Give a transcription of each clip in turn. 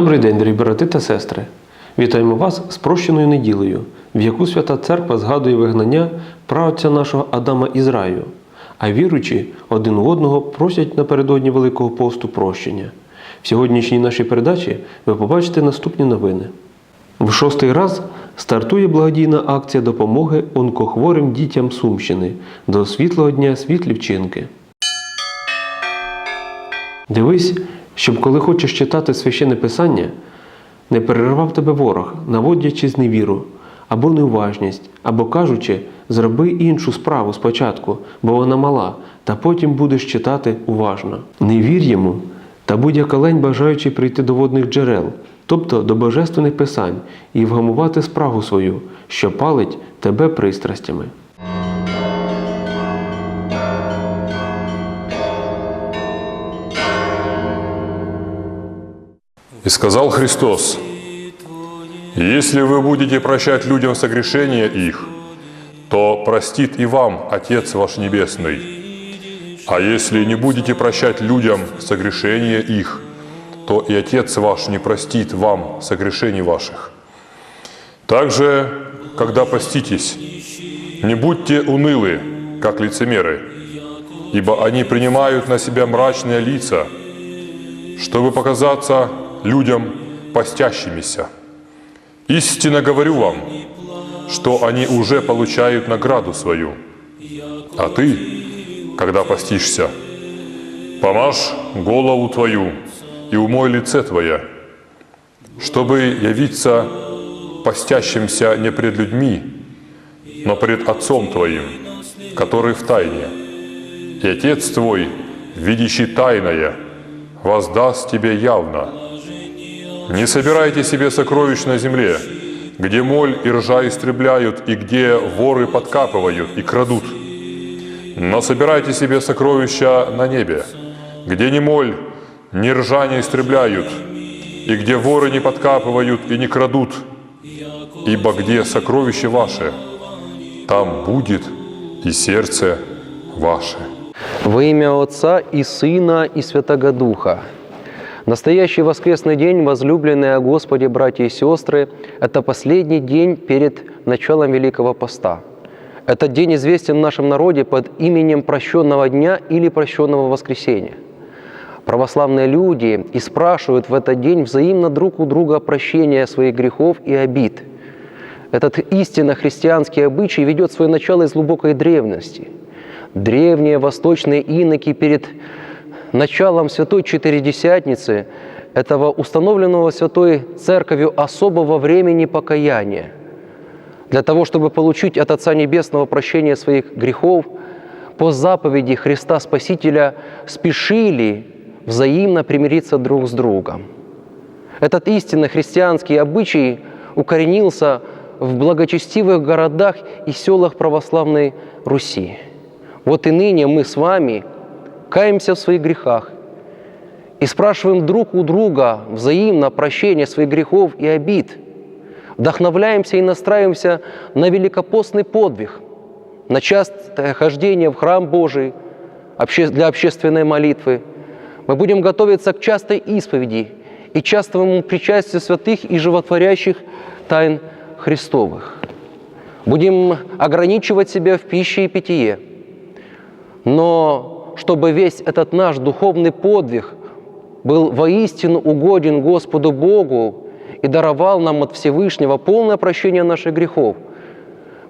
Добрий день, дорогі брати та сестри. Вітаємо вас з прощеною неділею, в яку Свята Церква згадує вигнання праотця нашого Адама із раю, а віруючі один у одного просять напередодні Великого посту прощення. В сьогоднішній нашій передачі ви побачите наступні новини. В шостий раз стартує благодійна акція допомоги онкохворим дітям Сумщини до світлого дня світлі вчинки. Дивись, щоб коли хочеш читати священне писання, не перервав тебе ворог, наводячи зневіру, або неуважність, або кажучи, зроби іншу справу спочатку, бо вона мала, та потім будеш читати уважно. Не вір йому, та будь-яка лень бажаючи прийти до водних джерел, тобто до божественних писань, і вгамувати справу свою, що палить тебе пристрастями. Сказал Христос, «Если вы будете прощать людям согрешения их, то простит и вам Отец ваш Небесный. А если не будете прощать людям согрешения их, то и Отец ваш не простит вам согрешений ваших. Также, когда поститесь, не будьте унылы, как лицемеры, ибо они принимают на себя мрачные лица, чтобы показаться людям постящимися. Истинно говорю вам, что они уже получают награду свою. А ты, когда постишься, помажь голову твою и умой лице твое, чтобы явиться постящимся не пред людьми, но пред Отцом твоим, который в тайне. И Отец твой, видящий тайное, воздаст тебе явно. Не собирайте себе сокровищ на земле, где моль и ржа истребляют, и где воры подкапывают и крадут. Но собирайте себе сокровища на небе, где ни моль, ни ржа не истребляют, и где воры не подкапывают и не крадут. Ибо где сокровище ваше, там будет и сердце ваше. Во имя Отца и Сына и Святого Духа. Настоящий воскресный день, возлюбленные о Господе, братья и сестры, это последний день перед началом Великого Поста. Этот день известен в нашем народе под именем прощенного дня или прощенного воскресения. Православные люди и спрашивают в этот день взаимно друг у друга прощения своих грехов и обид. Этот истинно христианский обычай ведет свое начало из глубокой древности. Древние восточные иноки перед началом Святой Четыредесятницы, этого установленного Святой Церковью особого времени покаяния, для того, чтобы получить от Отца Небесного прощение своих грехов, по заповеди Христа Спасителя спешили взаимно примириться друг с другом. Этот истинно христианский обычай укоренился в благочестивых городах и селах православной Руси. Вот и ныне мы с вами каемся в своих грехах и спрашиваем друг у друга взаимно прощения своих грехов и обид. Вдохновляемся и настраиваемся на великопостный подвиг, на частое хождение в храм Божий для общественной молитвы. Мы будем готовиться к частой исповеди и частому причастию святых и животворящих тайн Христовых. Будем ограничивать себя в пище и питье. Но чтобы весь этот наш духовный подвиг был воистину угоден Господу Богу и даровал нам от Всевышнего полное прощение наших грехов,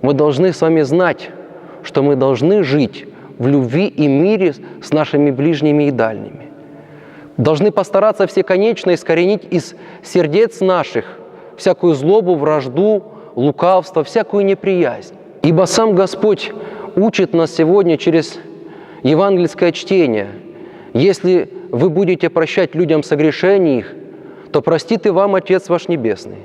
мы должны с вами знать, что мы должны жить в любви и мире с нашими ближними и дальними. Должны постараться всеконечно искоренить из сердец наших всякую злобу, вражду, лукавство, всякую неприязнь. Ибо сам Господь учит нас сегодня через евангельское чтение. Если вы будете прощать людям согрешения их, то простит и вам Отец ваш Небесный.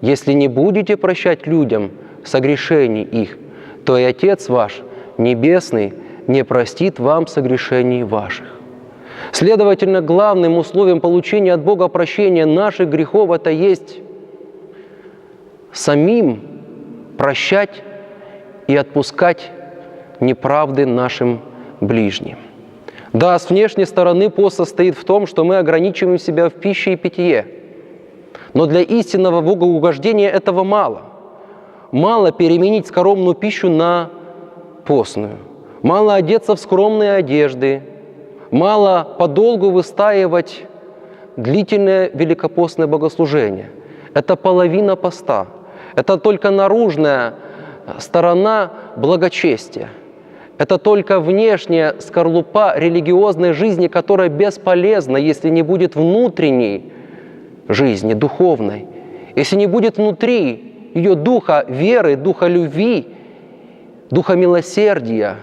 Если не будете прощать людям согрешений их, то и Отец ваш Небесный не простит вам согрешений ваших. Следовательно, главным условием получения от Бога прощения наших грехов это есть самим прощать и отпускать неправды нашим ближним. Да, с внешней стороны пост состоит в том, что мы ограничиваем себя в пище и питье. Но для истинного богоугождения этого мало. Мало переменить скоромную пищу на постную. Мало одеться в скромные одежды. Мало подолгу выстаивать длительное великопостное богослужение. Это половина поста. Это только наружная сторона благочестия. Это только внешняя скорлупа религиозной жизни, которая бесполезна, если не будет внутренней жизни, духовной. Если не будет внутри ее духа веры, духа любви, духа милосердия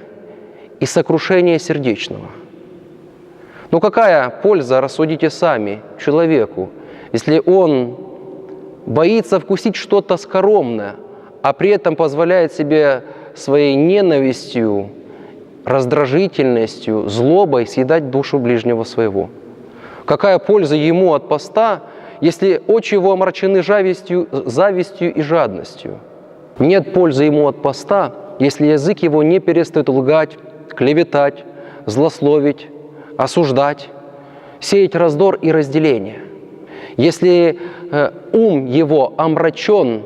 и сокрушения сердечного. Ну какая польза, рассудите сами, человеку, если он боится вкусить что-то скоромное, а при этом позволяет себе своей ненавистью, раздражительностью, злобой съедать душу ближнего своего. Какая польза ему от поста, если очи его омрачены завистью, завистью и жадностью? Нет пользы ему от поста, если язык его не перестает лгать, клеветать, злословить, осуждать, сеять раздор и разделение. Если э, ум его омрачен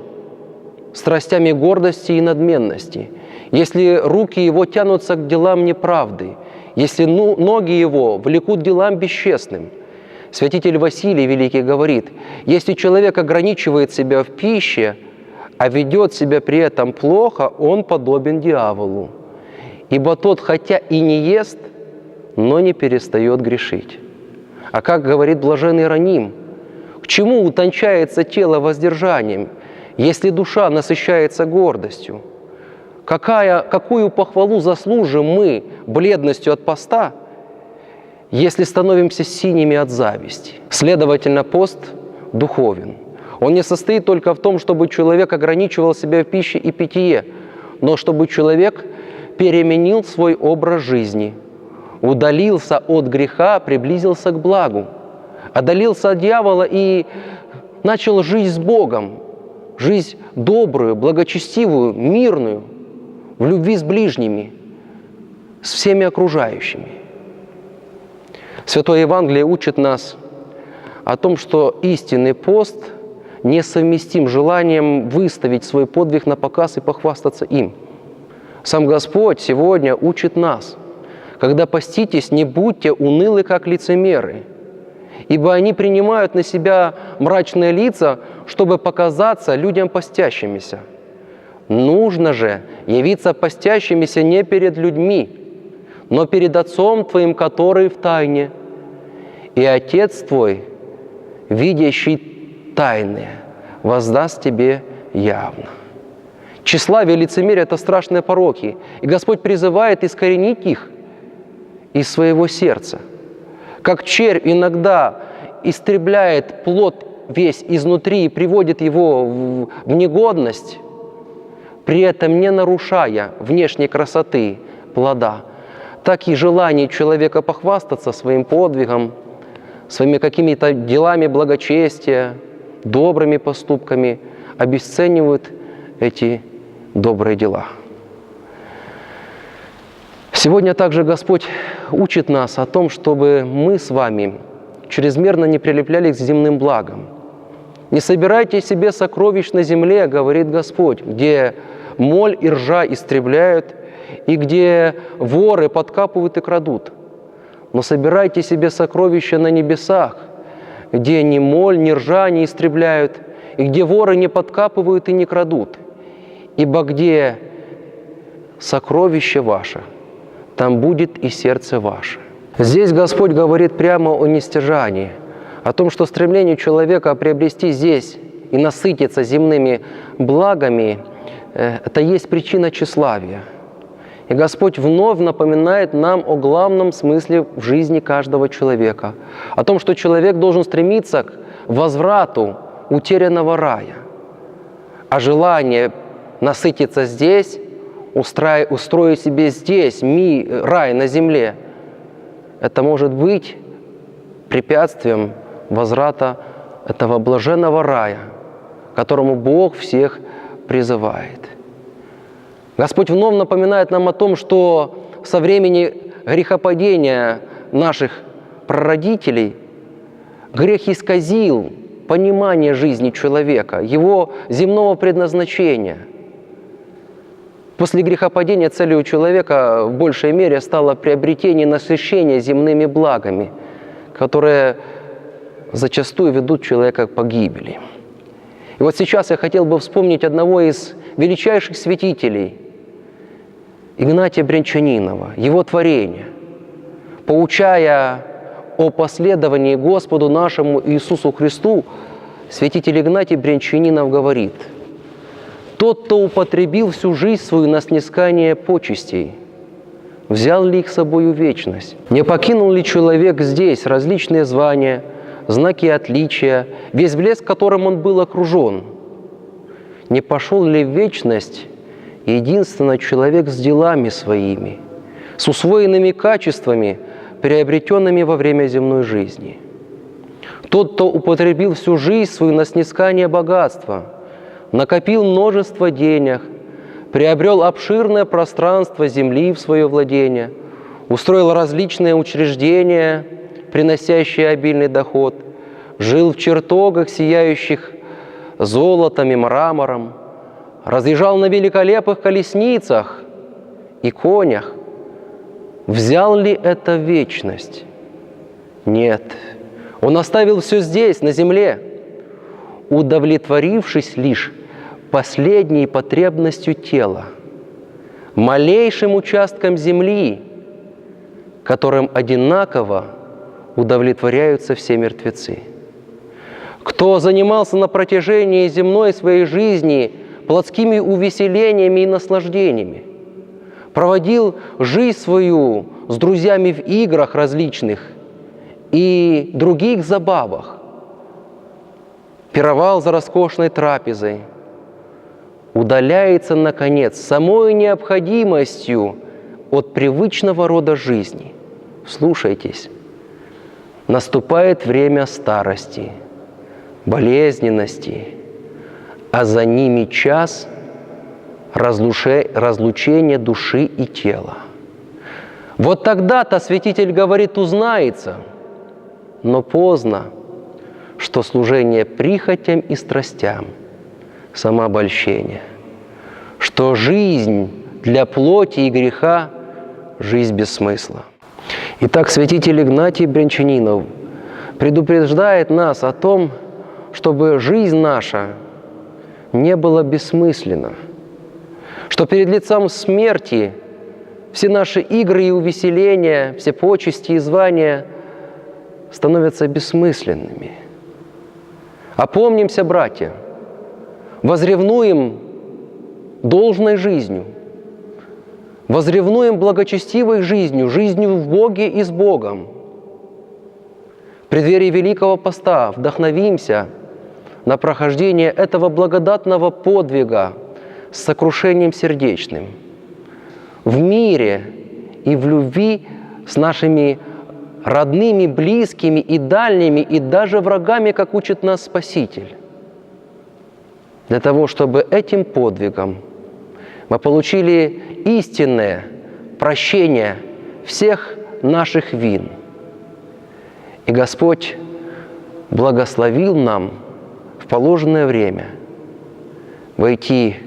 страстями гордости и надменности, если руки его тянутся к делам неправды, если ну, ноги его влекут делам бесчестным. Святитель Василий Великий говорит, если человек ограничивает себя в пище, а ведет себя при этом плохо, он подобен дьяволу. Ибо тот, хотя и не ест, но не перестает грешить. А как говорит блаженный Раним, к чему утончается тело воздержанием, если душа насыщается гордостью? Какая, какую похвалу заслужим мы бледностью от поста, если становимся синими от зависти? Следовательно, пост духовен. Он не состоит только в том, чтобы человек ограничивал себя в пище и питье, но чтобы человек переменил свой образ жизни, удалился от греха, приблизился к благу, одолелся от дьявола и начал жить с Богом, жизнь добрую, благочестивую, мирную, в любви с ближними, с всеми окружающими. Святое Евангелие учит нас о том, что истинный пост несовместим желанием выставить свой подвиг на показ и похвастаться им. Сам Господь сегодня учит нас, когда поститесь, не будьте унылы, как лицемеры, ибо они принимают на себя мрачные лица, чтобы показаться людям постящимися – Нужно же явиться постящимися не перед людьми, но перед Отцом Твоим, который в тайне. И Отец Твой, видящий тайное, воздаст тебе явно. Тщеславие и лицемерие – это страшные пороки, и Господь призывает искоренить их из своего сердца. Как червь иногда истребляет плод весь изнутри и приводит его в негодность – при этом не нарушая внешней красоты плода, так и желание человека похвастаться своим подвигом, своими какими-то делами благочестия, добрыми поступками, обесценивают эти добрые дела. Сегодня также Господь учит нас о том, чтобы мы с вами чрезмерно не прилеплялись к земным благам. Не собирайте себе сокровищ на земле, говорит Господь, где моль и ржа истребляют, и где воры подкапывают и крадут. Но собирайте себе сокровища на небесах, где ни моль, ни ржа не истребляют, и где воры не подкапывают и не крадут. Ибо где сокровище ваше, там будет и сердце ваше. Здесь Господь говорит прямо о нестяжании, о том, что стремление человека приобрести здесь и насытиться земными благами это есть причина тщеславия. И Господь вновь напоминает нам о главном смысле в жизни каждого человека, о том, что человек должен стремиться к возврату утерянного рая. А желание насытиться здесь, устроить себе здесь ми, рай на земле, это может быть препятствием возврата этого блаженного рая, которому Бог всех призывает. Господь вновь напоминает нам о том, что со времени грехопадения наших прародителей грех исказил понимание жизни человека, его земного предназначения. После грехопадения целью человека в большей мере стало приобретение и насыщение земными благами, которые зачастую ведут человека к погибели. И вот сейчас я хотел бы вспомнить одного из величайших святителей, Игнатия Брянчанинова, его творение. Поучая о последовании Господу нашему Иисусу Христу, святитель Игнатий Брянчанинов говорит, «Тот, кто употребил всю жизнь свою на снискание почестей, взял ли их с собою вечность? Не покинул ли человек здесь различные звания, знаки отличия, весь блеск, которым он был окружен? Не пошел ли в вечность единственно человек с делами своими, с усвоенными качествами, приобретенными во время земной жизни? Тот, кто употребил всю жизнь свою на снискание богатства, накопил множество денег, приобрел обширное пространство земли в свое владение, устроил различные учреждения, приносящие обильный доход, жил в чертогах, сияющих золотом и мрамором, разъезжал на великолепных колесницах и конях. Взял ли это вечность? Нет. Он оставил все здесь, на земле, удовлетворившись лишь последней потребностью тела, малейшим участком земли, которым одинаково удовлетворяются все мертвецы. Кто занимался на протяжении земной своей жизни плотскими увеселениями и наслаждениями, проводил жизнь свою с друзьями в играх различных и других забавах, пировал за роскошной трапезой, удаляется, наконец, самой необходимостью от привычного рода жизни. Слушайтесь, наступает время старости, болезненности, а за ними час разлуше- разлучения души и тела. Вот тогда-то святитель говорит, узнается, но поздно, что служение прихотям и страстям, самообольщение, что жизнь для плоти и греха – жизнь без смысла. Итак, святитель Игнатий Брянчанинов предупреждает нас о том, чтобы жизнь наша не была бессмысленна, что перед лицом смерти все наши игры и увеселения, все почести и звания становятся бессмысленными. Опомнимся, братья, возревнуем должной жизнью, возревнуем благочестивой жизнью, жизнью в Боге и с Богом. В преддверии Великого Поста вдохновимся на прохождение этого благодатного подвига с сокрушением сердечным. В мире и в любви с нашими родными, близкими и дальними, и даже врагами, как учит нас Спаситель. Для того, чтобы этим подвигом мы получили истинное прощение всех наших вин. И Господь благословил нам в положенное время войти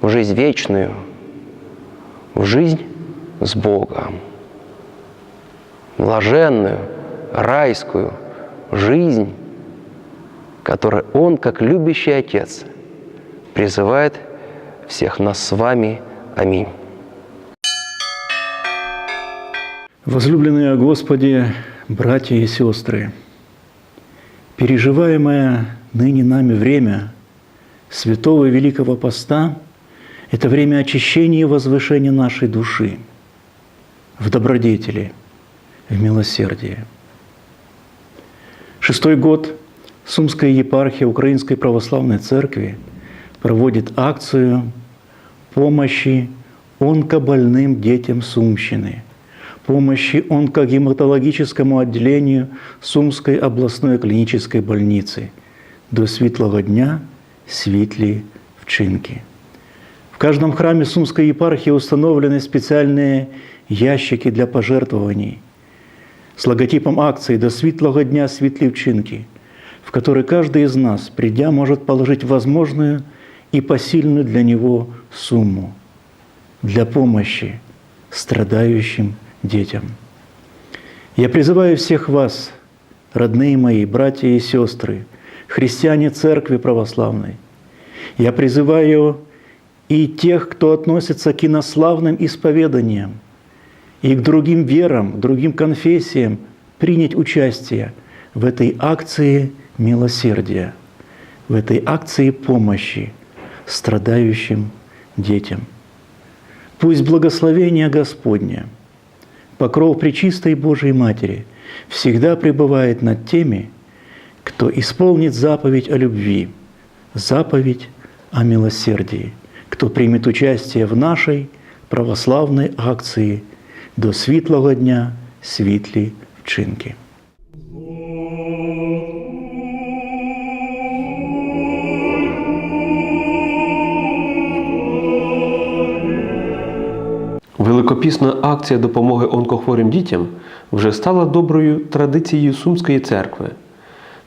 в жизнь вечную, в жизнь с Богом, блаженную, райскую жизнь, которой Он, как любящий Отец, призывает всех нас с вами. Аминь. Возлюбленные о Господе, братья и сестры, переживаемое ныне нами время Святого и Великого Поста – это время очищения и возвышения нашей души в добродетели, в милосердии. Шестой год Сумская епархия Украинской Православной Церкви проводит акцию помощи онкобольным детям Сумщины, помощи онкогематологическому отделению Сумской областной клинической больницы до светлого дня светли вчинки. В каждом храме Сумской епархии установлены специальные ящики для пожертвований с логотипом акции «До светлого дня светли вчинки», в в который каждый из нас, придя, может положить возможную и посильную для него сумму для помощи страдающим детям. Я призываю всех вас, родные мои, братья и сестры, христиане Церкви Православной, я призываю и тех, кто относится к инославным исповеданиям, и к другим верам, другим конфессиям принять участие в этой акции милосердия, в этой акции помощи страдающим детям. Пусть благословение Господне, покров Пречистой Божией Матери всегда пребывает над теми, кто исполнит заповедь о любви, заповедь о милосердии, кто примет участие в нашей православной акции до світлого дня світлі вчинки. Великопісна акція допомоги онкохворим дітям вже стала доброю традицією Сумської церкви.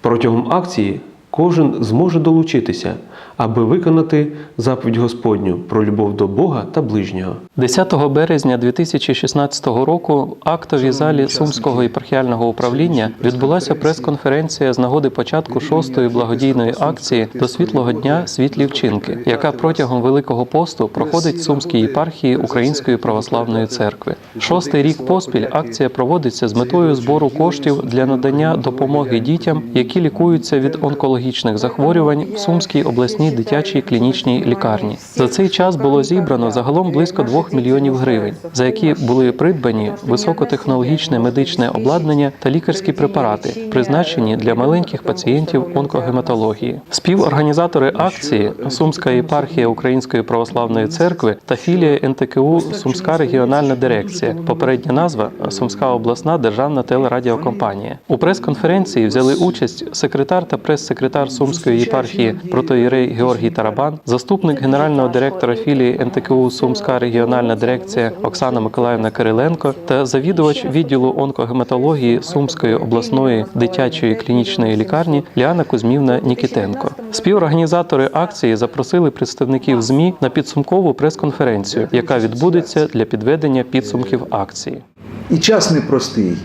Протягом акції кожен зможе долучитися, аби виконати заповідь Господню про любов до Бога та ближнього. 10 березня 2016 року в актовій залі Сумського єпархіального управління відбулася прес-конференція з нагоди початку шостої благодійної акції до світлого дня світлі вчинки, яка протягом Великого посту проходить в Сумській єпархії Української православної церкви. Шостий рік поспіль акція проводиться з метою збору коштів для надання допомоги дітям, які лікуються від онкологічних захворювань в Сумській обласній дитячій клінічній лікарні. За цей час було зібрано загалом близько 2 мільйонів гривень, за які були придбані високотехнологічне медичне обладнання та лікарські препарати, призначені для маленьких пацієнтів онкогематології. Співорганізатори акції Сумська єпархія Української православної церкви та філія НТКУ Сумська регіональна дирекція. Попередня назва Сумська обласна державна телерадіокомпанія. У прес-конференції взяли участь секретар та прес-секретар Сумської єпархії протоїрей Георгій Тарабан, заступник генерального директора філії НТКУ Сумська регіональна дирекція Оксана Миколаївна Кириленко та завідувач відділу онкогематології Сумської обласної дитячої клінічної лікарні Ліана Кузьмівна Нікітенко. Співорганізатори акції запросили представників ЗМІ на підсумкову прес-конференцію, яка відбудеться для підведення підсумків акції. І час непростий,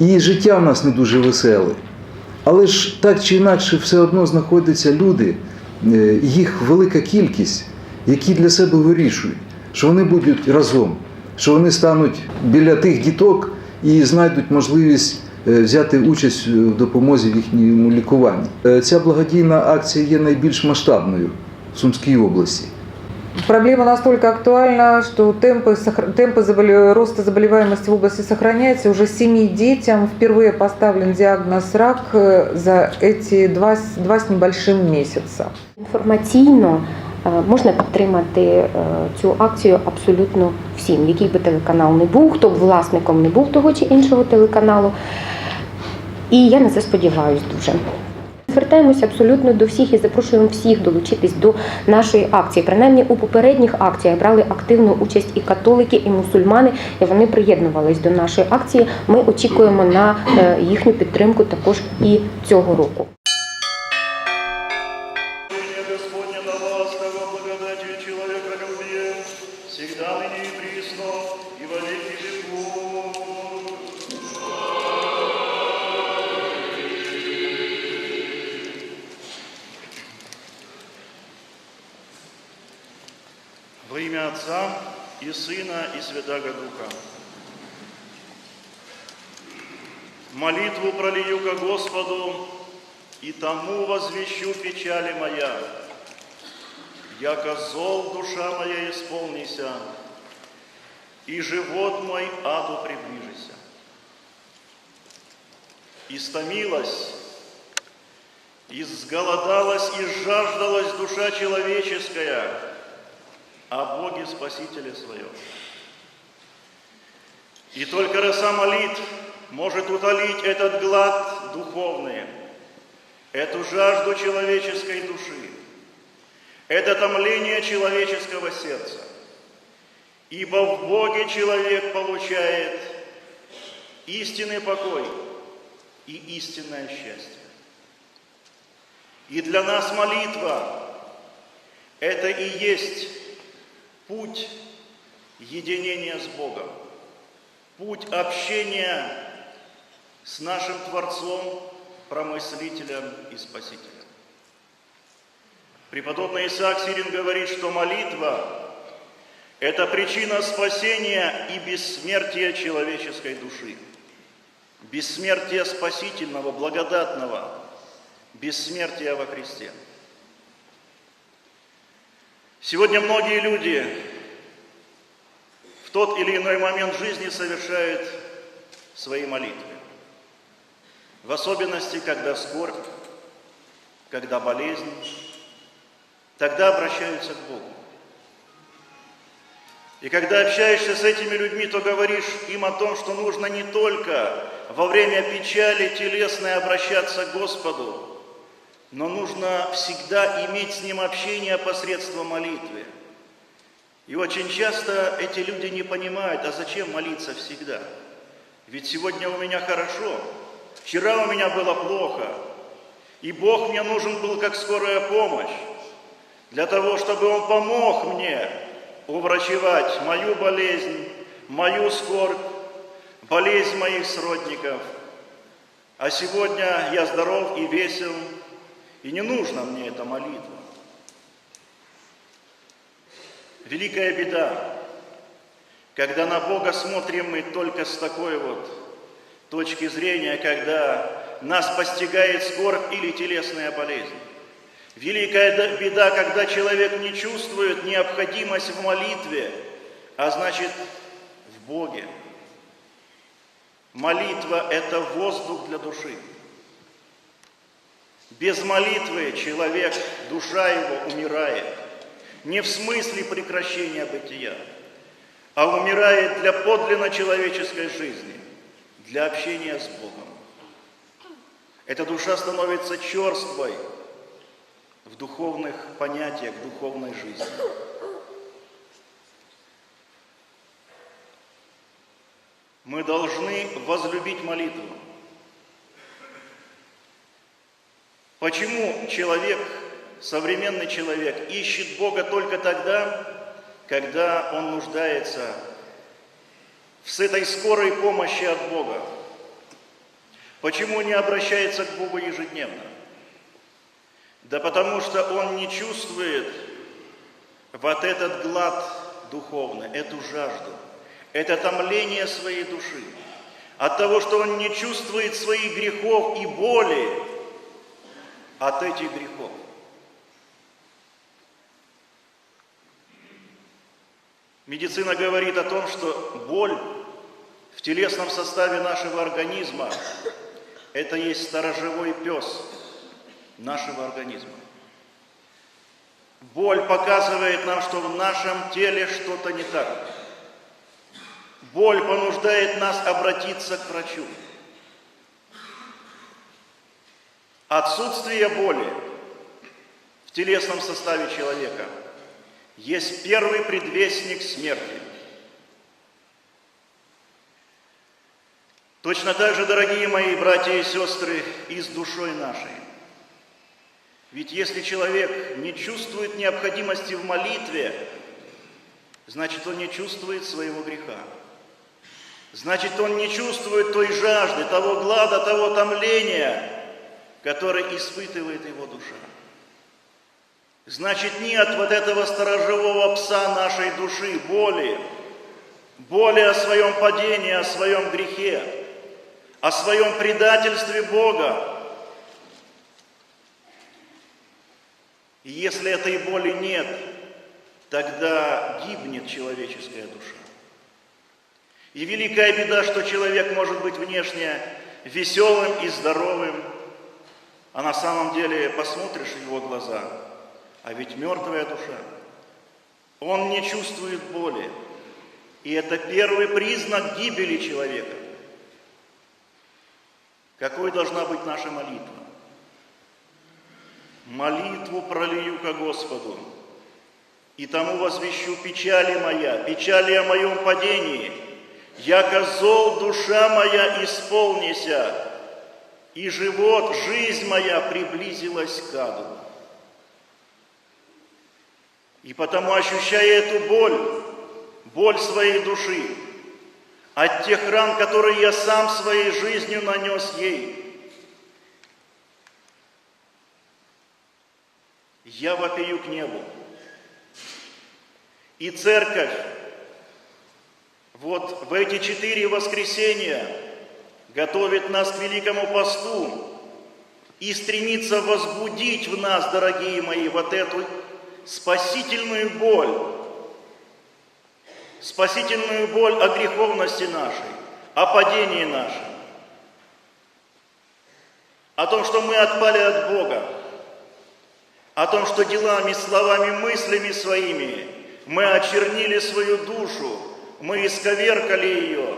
і життя в нас не дуже веселе. Але ж так чи інакше все одно знаходяться люди, їх велика кількість, які для себе вирішують, що вони будуть разом, що вони стануть біля тих діток і знайдуть можливість е, взяти участь в допомозі в їхньому лікуванні. Е, Ця благодійна акція є найбільш масштабною в Сумській області. Проблема настолько актуальна, что темпы, сохр- темпы заболе- роста заболеваемости в области сохраняется. Уже семи детям впервые поставлен диагноз рак э, за эти два, с- два с небольшим месяца. Інформаційно е, можна підтримати е, цю акцію абсолютно всім, який би телеканал не був, хто б власником не був того чи іншого телеканалу. І я на це сподіваюся дуже. Звертаємося абсолютно до всіх і запрошуємо всіх долучитись до нашої акції. Принаймні у попередніх акціях брали активну участь і католики, і мусульмани, і вони приєднувались до нашої акції. Ми очікуємо на е, їхню підтримку також і цього року. И Сына и Святаго Духа. Молитву пролию ко Господу, и тому возвещу печали моя. Яко зол душа моя исполнися, и живот мой аду приближися. Истомилась, изголодалась и жаждалась душа человеческая о Боге Спасителе своем. И только роса молитв может утолить этот глад духовный, эту жажду человеческой души, это томление человеческого сердца. Ибо в Боге человек получает истинный покой и истинное счастье. И для нас молитва – это и есть путь единения с Богом, путь общения с нашим Творцом, Промыслителем и Спасителем. Преподобный Исаак Сирин говорит, что молитва – это причина спасения и бессмертия человеческой души, бессмертия спасительного, благодатного, бессмертия во Христе. Сегодня многие люди в тот или иной момент жизни совершают свои молитвы. В особенности, когда скорбь, когда болезнь, тогда обращаются к Богу. И когда общаешься с этими людьми, то говоришь им о том, что нужно не только во время печали телесной обращаться к Господу, но нужно всегда иметь с Ним общение посредством молитвы. И очень часто эти люди не понимают, а зачем молиться всегда? Ведь сегодня у меня хорошо, вчера у меня было плохо, и Бог мне нужен был как скорая помощь, для того, чтобы Он помог мне уврачевать мою болезнь, мою скорбь, болезнь моих сродников. А сегодня я здоров и весел, и не нужна мне эта молитва. Великая беда, когда на Бога смотрим мы только с такой вот точки зрения, когда нас постигает скорбь или телесная болезнь. Великая беда, когда человек не чувствует необходимость в молитве, а значит в Боге. Молитва – это воздух для души. Без молитвы человек, душа его умирает. Не в смысле прекращения бытия, а умирает для подлинно человеческой жизни, для общения с Богом. Эта душа становится черствой в духовных понятиях, в духовной жизни. Мы должны возлюбить молитву. Почему человек, современный человек, ищет Бога только тогда, когда он нуждается с этой скорой помощи от Бога? Почему не обращается к Богу ежедневно? Да потому что он не чувствует вот этот глад духовный, эту жажду, это томление своей души. От того, что он не чувствует своих грехов и боли от этих грехов. Медицина говорит о том, что боль в телесном составе нашего организма – это есть сторожевой пес нашего организма. Боль показывает нам, что в нашем теле что-то не так. Боль понуждает нас обратиться к врачу. Отсутствие боли в телесном составе человека есть первый предвестник смерти. Точно так же, дорогие мои братья и сестры, и с душой нашей. Ведь если человек не чувствует необходимости в молитве, значит, он не чувствует своего греха. Значит, он не чувствует той жажды, того глада, того томления, который испытывает его душа. Значит, нет вот этого сторожевого пса нашей души, боли, боли о своем падении, о своем грехе, о своем предательстве Бога. И если этой боли нет, тогда гибнет человеческая душа. И великая беда, что человек может быть внешне веселым и здоровым, а на самом деле посмотришь в его глаза, а ведь мертвая душа. Он не чувствует боли. И это первый признак гибели человека. Какой должна быть наша молитва? Молитву пролию ко Господу, и тому возвещу печали моя, печали о моем падении, яко зол душа моя исполнися, и живот, жизнь моя приблизилась к аду. И потому, ощущая эту боль, боль своей души, от тех ран, которые я сам своей жизнью нанес ей, я вопию к небу. И церковь вот в эти четыре воскресенья готовит нас к великому посту и стремится возбудить в нас, дорогие мои, вот эту спасительную боль, спасительную боль о греховности нашей, о падении нашем, о том, что мы отпали от Бога, о том, что делами, словами, мыслями своими мы очернили свою душу, мы исковеркали ее,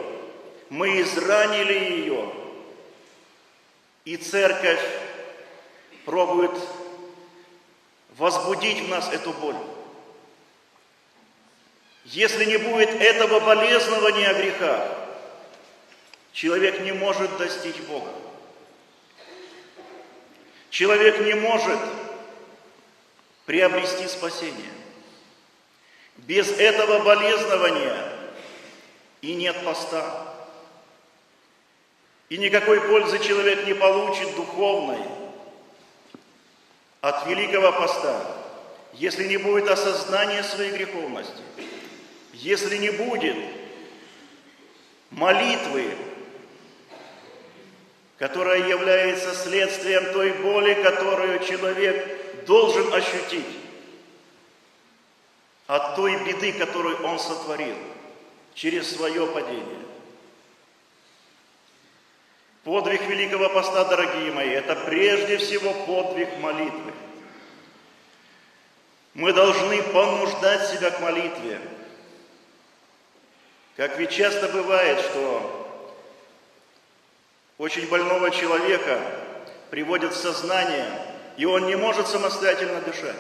мы изранили ее. И церковь пробует возбудить в нас эту боль. Если не будет этого болезнования о грехах, человек не может достичь Бога. Человек не может приобрести спасение. Без этого болезнования и нет поста. И никакой пользы человек не получит духовной от великого поста, если не будет осознания своей греховности, если не будет молитвы, которая является следствием той боли, которую человек должен ощутить от той беды, которую он сотворил через свое падение. Подвиг Великого Поста, дорогие мои, это прежде всего подвиг молитвы. Мы должны понуждать себя к молитве. Как ведь часто бывает, что очень больного человека приводят в сознание, и он не может самостоятельно дышать.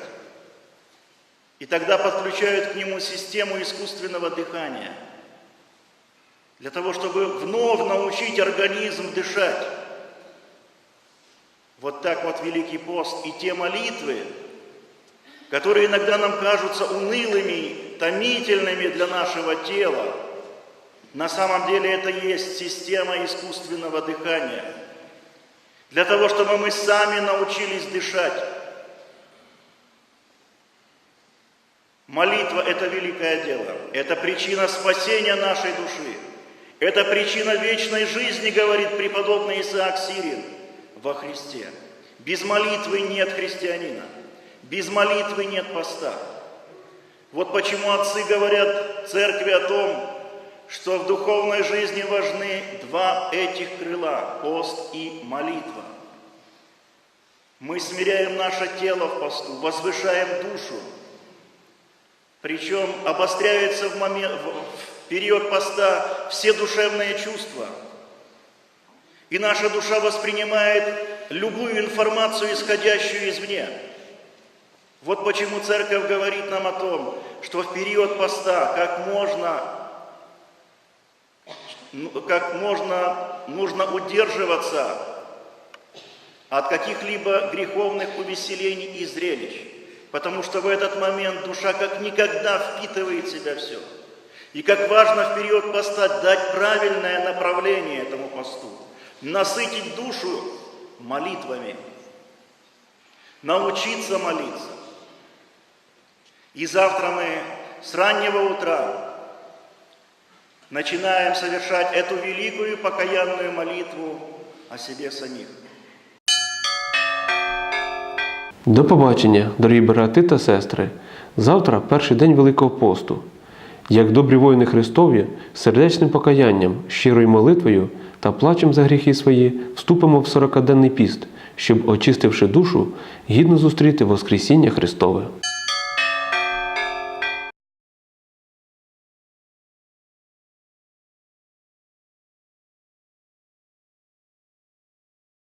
И тогда подключают к нему систему искусственного дыхания – для того, чтобы вновь научить организм дышать. Вот так вот Великий пост и те молитвы, которые иногда нам кажутся унылыми, томительными для нашего тела, на самом деле это есть система искусственного дыхания. Для того, чтобы мы сами научились дышать. Молитва – это великое дело. Это причина спасения нашей души. Это причина вечной жизни, говорит преподобный Исаак Сирин во Христе. Без молитвы нет христианина, без молитвы нет поста. Вот почему отцы говорят церкви о том, что в духовной жизни важны два этих крыла – пост и молитва. Мы смиряем наше тело в посту, возвышаем душу, причем обостряется в, момент, период поста все душевные чувства. И наша душа воспринимает любую информацию, исходящую извне. Вот почему церковь говорит нам о том, что в период поста как можно, ну, как можно нужно удерживаться от каких-либо греховных увеселений и зрелищ. Потому что в этот момент душа как никогда впитывает в себя все. И как важно в период поста дать правильное направление этому посту. Насытить душу молитвами. Научиться молиться. И завтра мы с раннего утра начинаем совершать эту великую покаянную молитву о себе самих. До побачення, дорогі брати та сестри. Завтра перший день Великого посту. Як добрі воїни Христові, сердечним покаянням, щирою молитвою та плачем за гріхи свої вступимо в сорокаденний піст, щоб, очистивши душу, гідно зустріти Воскресіння Христове.